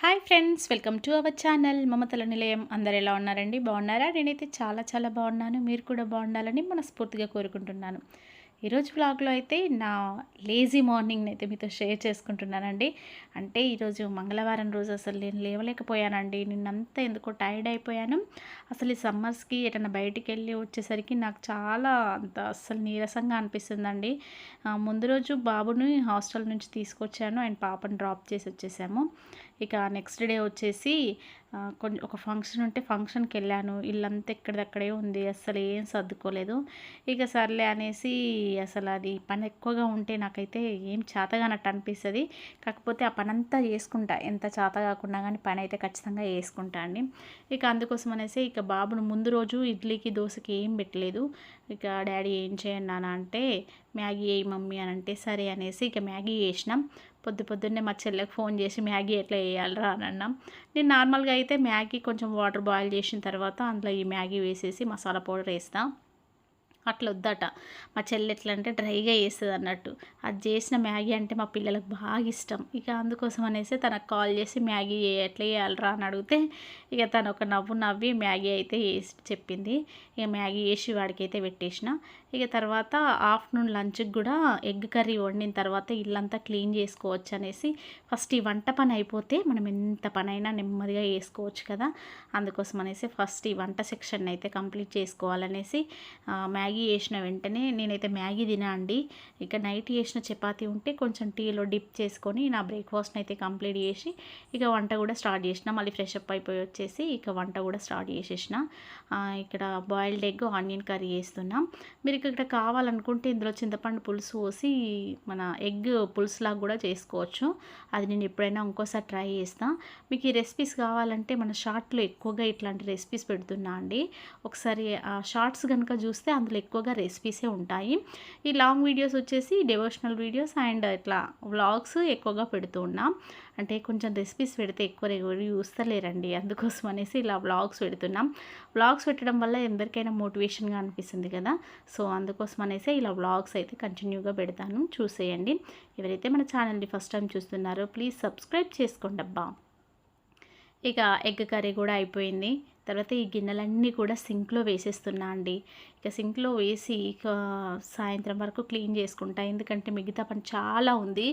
Hi friends welcome to our channel మమతల నిలయం. అందరు ఎలా ఉన్నారండి? బాగున్నారా? నేనైతే చాలా చాలా బాగున్నాను. మీరు కూడా బాగుండాలని మనస్ఫూర్తిగా కోరుకుంటున్నాను. ఈరోజు బ్లాగ్లో అయితే నా లేజీ మార్నింగ్ని అయితే మీతో షేర్ చేసుకుంటున్నానండి. అంటే ఈరోజు మంగళవారం రోజు అసలు నేను లేవలేకపోయానండి. నిన్నంతా ఎందుకో టైర్డ్ అయిపోయాను. అసలు ఈ సమ్మర్స్కి ఎటన్నా బయటికి వెళ్ళి వచ్చేసరికి నాకు చాలా అంత అస్సలు నీరసంగా అనిపిస్తుందండి. ముందు రోజు బాబుని హాస్టల్ నుంచి తీసుకొచ్చాను. అండ్ పాపని డ్రాప్ చేసి వచ్చేసాము. ఇక నెక్స్ట్ డే వచ్చేసి కొంచెం ఒక ఫంక్షన్ ఉంటే ఫంక్షన్కి వెళ్ళాను. ఇల్లంతా ఎక్కడిదక్కడే ఉంది. అసలు ఏం సర్దుకోలేదు. ఇక సర్లే అనేసి అసలు అది పని ఎక్కువగా ఉంటే నాకైతే ఏం చేతగానట్టు అనిపిస్తుంది. కాకపోతే ఆ పని అంతా చేసుకుంటా. ఎంత చేత కాకుండా కానీ పని అయితే ఖచ్చితంగా వేసుకుంటా అండి. ఇక అందుకోసం అనేసి ఇక బాబును ముందు రోజు ఇడ్లీకి దోశకి ఏం పెట్టలేదు. ఇక డాడీ ఏం చేయండి నాన్న అంటే మ్యాగీ వేయి మమ్మీ అని అంటే సరే అనేసి ఇక మ్యాగీ చేసినాం. పొద్దు పొద్దున్నే మా చెల్లెకి ఫోన్ చేసి మ్యాగీ ఎట్లా వేయాలరా అని అన్నాం. నేను నార్మల్గా అయితే మ్యాగీ కొంచెం వాటర్ బాయిల్ చేసిన తర్వాత అందులో ఈ మ్యాగీ వేసేసి మసాలా పౌడర్ వేస్తా. అట్లా వద్దట. మా చెల్లి ఎట్లా అంటే డ్రైగా వేస్తుంది అన్నట్టు. అది చేసిన మ్యాగీ అంటే మా పిల్లలకు బాగా ఇష్టం. ఇక అందుకోసం అనేసి తనకు కాల్ చేసి మ్యాగీ ఎట్లా వేయాలరా అని అడిగితే ఇక తను ఒక నవ్వు నవ్వి మ్యాగీ అయితే వేసి చెప్పింది. ఇక మ్యాగీ వేసి వాడికి అయితే పెట్టేసిన. ఇక తర్వాత ఆఫ్టర్నూన్ లంచ్కి కూడా ఎగ్ కర్రీ వండిన తర్వాత ఇల్లంతా క్లీన్ చేసుకోవచ్చు అనేసి ఫస్ట్ ఈ వంట పని అయిపోతే మనం ఎంత పనైనా నెమ్మదిగా వేసుకోవచ్చు కదా. అందుకోసం అనేసి ఫస్ట్ ఈ వంట సెక్షన్ అయితే కంప్లీట్ చేసుకోవాలనేసి మ్యాగీ వేసిన వెంటనే నేనైతే మ్యాగీ తినా అండి. ఇక నైట్ చేసిన చపాతీ ఉంటే కొంచెం టీలో డిప్ చేసుకొని నా బ్రేక్ఫాస్ట్ని అయితే కంప్లీట్ చేసి ఇక వంట కూడా స్టార్ట్ చేసిన. మళ్ళీ ఫ్రెష్ అప్ అయిపోయి వచ్చేసి ఇక వంట కూడా స్టార్ట్ చేసేసిన. ఇక్కడ బాయిల్డ్ ఎగ్ ఆనియన్ కర్రీ చేస్తున్నాం. మీరు మీకు ఇక్కడ కావాలనుకుంటే ఇందులో చింతపండు పులుసు పోసి మన ఎగ్ పులుసులాగా కూడా చేసుకోవచ్చు. అది నేను ఎప్పుడైనా ఇంకోసారి ట్రై చేస్తాను మీకు ఈ రెసిపీస్ కావాలంటే మన షార్ట్లో ఎక్కువగా ఇట్లాంటి రెసిపీస్ పెడుతున్నా అండి. ఒకసారి ఆ షార్ట్స్ కనుక చూస్తే అందులో ఎక్కువగా రెసిపీసే ఉంటాయి. ఈ లాంగ్ వీడియోస్ వచ్చేసి డెవోషనల్ వీడియోస్ అండ్ ఇట్లా వ్లాగ్స్ ఎక్కువగా పెడుతూ ఉన్నాం. అంటే కొంచెం రెసిపీస్ పెడితే ఎక్కువ ఎవరు చూస్తలేరండి. అందుకోసం అనేసి ఇలా వ్లాగ్స్ పెడుతున్నాం. వ్లాగ్స్ పెట్టడం వల్ల ఎందరికైనా మోటివేషన్గా అనిపిస్తుంది కదా. సో అందుకోసం అనేసి ఇలా వ్లాగ్స్ అయితే కంటిన్యూగా పెడతాను. చూసేయండి. ఎవరైతే మన ఛానల్ని ఫస్ట్ టైం చూస్తున్నారో ప్లీజ్ సబ్స్క్రైబ్ చేసుకోండి అబ్బా. ఇక ఎగ్ కర్రీ కూడా అయిపోయింది. తర్వాత ఈ గిన్నెలన్నీ కూడా సింక్లో వేసేస్తున్నా అండి. ఇక సింక్లో వేసి ఇక సాయంత్రం వరకు క్లీన్ చేసుకుంటా. ఎందుకంటే మిగతా పని చాలా ఉంది.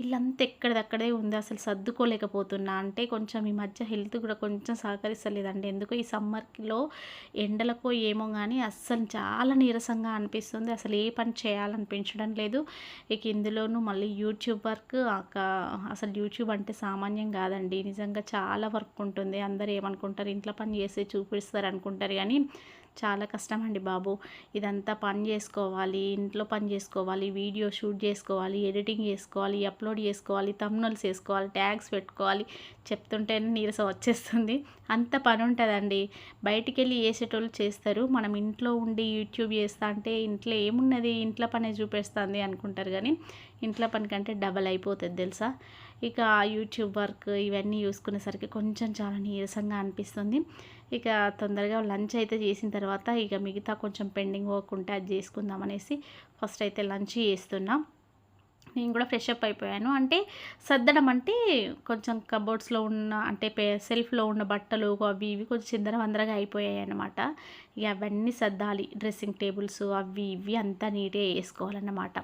ఇల్లంతా ఎక్కడిదక్కడే ఉంది. అసలు సర్దుకోలేకపోతున్నా. అంటే కొంచెం ఈ మధ్య హెల్త్ కూడా కొంచెం సహకరిస్తలేదండి. ఎందుకో ఈ సమ్మర్లో ఎండలకో ఏమో కానీ అస్సలు చాలా నీరసంగా అనిపిస్తుంది. అసలు ఏ పని చేయాలనిపించడం లేదు. ఇక ఇందులోనూ మళ్ళీ యూట్యూబ్ వర్క్ అసలు యూట్యూబ్ అంటే సామాన్యం కాదండి. నిజంగా చాలా వర్క్ ఉంటుంది. అందరు ఏమనుకుంటారు? ఇంట్లో పని చేసి చూపిస్తారు అనుకుంటారు కానీ చాలా కష్టం అండి బాబు. ఇదంతా పని చేసుకోవాలి ఇంట్లో పని చేసుకోవాలి వీడియో షూట్ చేసుకోవాలి ఎడిటింగ్ చేసుకోవాలి అప్లోడ్ చేసుకోవాలి తమ్నల్స్ వేసుకోవాలి ట్యాగ్స్ పెట్టుకోవాలి. చెప్తుంటేనే నీరసం వచ్చేస్తుంది. అంత పని ఉంటుందండి. బయటికి వెళ్ళి వేసేటోళ్ళు చేస్తారు. మనం ఇంట్లో ఉండి యూట్యూబ్ చేస్తా అంటే ఇంట్లో ఏమున్నది? ఇంట్లో పనే చూపిస్తుంది అనుకుంటారు కానీ ఇంట్లో పని కంటే డబల్ అయిపోతుంది తెలుసా? ఇక యూట్యూబ్ వర్క్ ఇవన్నీ చూసుకునేసరికి కొంచెం చాలా నీరసంగా అనిపిస్తుంది. ఇక తొందరగా లంచ్ అయితే చేసిన తర్వాత ఇక మిగతా కొంచెం పెండింగ్ వర్క్ ఉంటే అది చేసుకుందాం అనేసి ఫస్ట్ అయితే లంచ్ చేస్తున్నా. నేను కూడా ఫ్రెష్ అప్ అయిపోయాను. అంటే సర్దడం అంటే కొంచెం కబోర్డ్స్లో ఉన్న అంటే పే సెల్ఫ్లో ఉన్న బట్టలు అవి ఇవి కొంచెం చిందర వందరగా అయిపోయాయి అనమాట ఇక అవన్నీ సర్దాలి. డ్రెస్సింగ్ టేబుల్స్ అవి ఇవి అంతా నీట్గా వేసుకోవాలన్నమాట.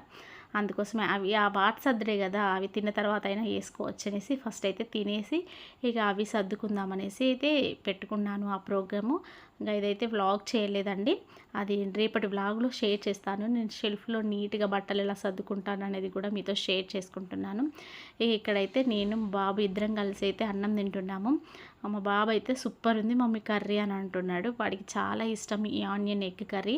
అందుకోసమే అవి ఆ వాటి సర్దరే కదా అవి తిన్న తర్వాత అయినా వేసుకోవచ్చు అనేసి ఫస్ట్ అయితే తినేసి ఇక అవి సర్దుకుందామనేసి అయితే పెట్టుకున్నాను ఆ ప్రోగ్రాము. ఇంకా ఇదైతే వ్లాగ్ చేయలేదండి. అది రేపటి వ్లాగ్లో షేర్ చేస్తాను. నేను షెల్ఫ్లో నీట్గా బట్టలు ఎలా సర్దుకుంటాను అనేది కూడా మీతో షేర్ చేసుకుంటున్నాను. ఇక్కడైతే నేను బాబు ఇద్దరం కలిసి అయితే అన్నం తింటున్నాము. మా బాబు అయితే సూపర్ ఉంది మమ్మీ కర్రీ అని అంటున్నాడు. వాడికి చాలా ఇష్టం ఈ ఆనియన్ ఎగ్ కర్రీ.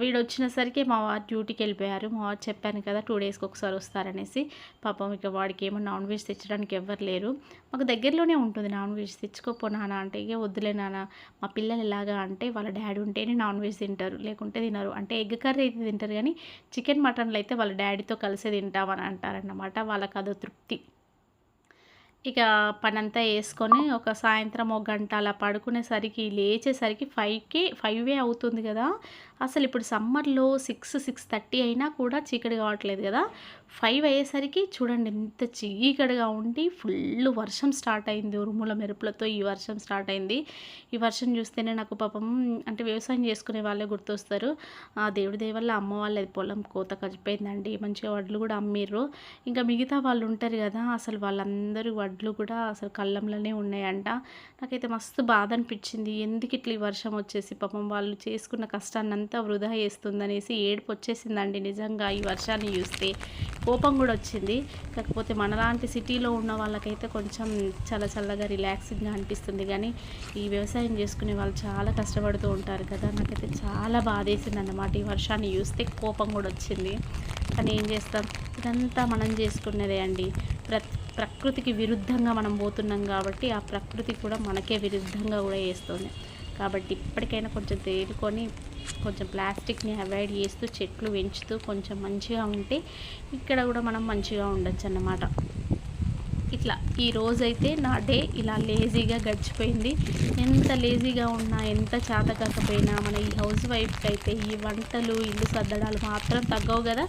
వీడు వచ్చినసరికి మా వారు డ్యూటీకి వెళ్ళిపోయారు. మా వారు చెప్పాను కదా టూ డేస్కి ఒకసారి వస్తారనేసి. పాపం ఇక వాడికి ఏమో నాన్ వెజ్ తెచ్చడానికి ఎవ్వరు లేరు. మాకు దగ్గరలోనే ఉంటుంది నాన్ వెజ్ తెచ్చుకోపో నాన్న అంటే ఇక వద్దులే నాన్న. మా పిల్లలు ఎలాగా అంటే వాళ్ళ డాడీ ఉంటేనే నాన్ వెజ్ తింటారు లేకుంటే తినరు. అంటే ఎగ్ కర్రీ అయితే తింటారు కానీ చికెన్ మటన్లు అయితే వాళ్ళ డాడీతో కలిసే తింటామని అంటారన్నమాట. వాళ్ళకి అదో తృప్తి. ఇక పనంతా వేసుకొని ఒక సాయంత్రం ఒక గంట అలా పడుకునేసరికి లేచేసరికి ఫైవ్కి ఫైవే అవుతుంది కదా. అసలు ఇప్పుడు సమ్మర్లో సిక్స్ సిక్స్ థర్టీ అయినా కూడా చీకటి కావట్లేదు కదా. ఫైవ్ అయ్యేసరికి చూడండి ఎంత చీకటిగా ఉండి ఫుల్ వర్షం స్టార్ట్ అయింది. ఉరుముల మెరుపులతో ఈ వర్షం స్టార్ట్ అయింది. ఈ వర్షం చూస్తేనే నాకు పాపం అంటే వ్యవసాయం చేసుకునే వాళ్ళే గుర్తొస్తారు. ఆ దేవుడి దేవల్ల అమ్మ వాళ్ళది పొలం కోత కలిపోయిందండి మంచిగా వడ్లు కూడా అమ్మిర్రు. ఇంకా మిగతా వాళ్ళు ఉంటారు కదా అసలు వాళ్ళందరూ వడ్లు కూడా అసలు కళ్ళంలోనే ఉన్నాయంట. నాకైతే మస్తు బాధ అనిపించింది. ఎందుకు ఇట్లా ఈ వర్షం వచ్చేసి? పాపం వాళ్ళు చేసుకున్న కష్టాన్ని అంతా వృధా చేస్తుందనేసి ఏడుపు వచ్చేసిందండి నిజంగా ఈ వర్షాన్ని చూస్తే. కోపం కూడా వచ్చింది. కాకపోతే మనలాంటి సిటీలో ఉన్న వాళ్ళకైతే కొంచెం చాలా చల్లగా రిలాక్సింగ్గా అనిపిస్తుంది. కానీ ఈ వ్యవసాయం చేసుకునే వాళ్ళు చాలా కష్టపడుతూ ఉంటారు కదా. నాకైతే చాలా బాధేసింది అన్నమాట ఈ వర్షాన్ని చూస్తే కోపం కూడా వచ్చింది. కానీ ఏం చేస్తాం? ఇదంతా మనం చేసుకునేదే అండి. ప్ర ప్రకృతికి విరుద్ధంగా మనం పోతున్నాం కాబట్టి ఆ ప్రకృతి కూడా మనకే విరుద్ధంగా కూడా చేస్తుంది. కాబట్టి ఇప్పటికైనా కొంచెం తేలుకొని కొంచెం ప్లాస్టిక్ని అవాయిడ్ చేస్తూ చెట్లు పెంచుతూ కొంచెం మంచిగా ఉంటే ఇక్కడ కూడా మనం మంచిగా ఉండొచ్చు అన్నమాట. ఇట్లా ఈ రోజైతే నా డే ఇలా లేజీగా గడిచిపోయింది. ఎంత లేజీగా ఉన్నా ఎంత చేత కాకపోయినా మన ఈ హౌస్ వైఫ్కి అయితే ఈ వంటలు ఇల్లు సర్దడాలు మాత్రం తగ్గవు కదా.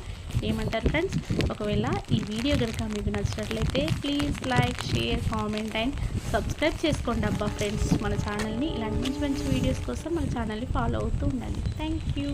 ఏమంటారు ఫ్రెండ్స్ ఒకవేళ ఈ వీడియో కనుక మీకు నచ్చినట్లయితే please like share comment and subscribe చేసుకోండి అబ్బా ఫ్రెండ్స్ మన ఛానల్ని ఇలాంటి మంచి మంచి వీడియోస్ కోసం మన ఛానల్ని ఫాలో అవుతూ ఉండండి. Thank you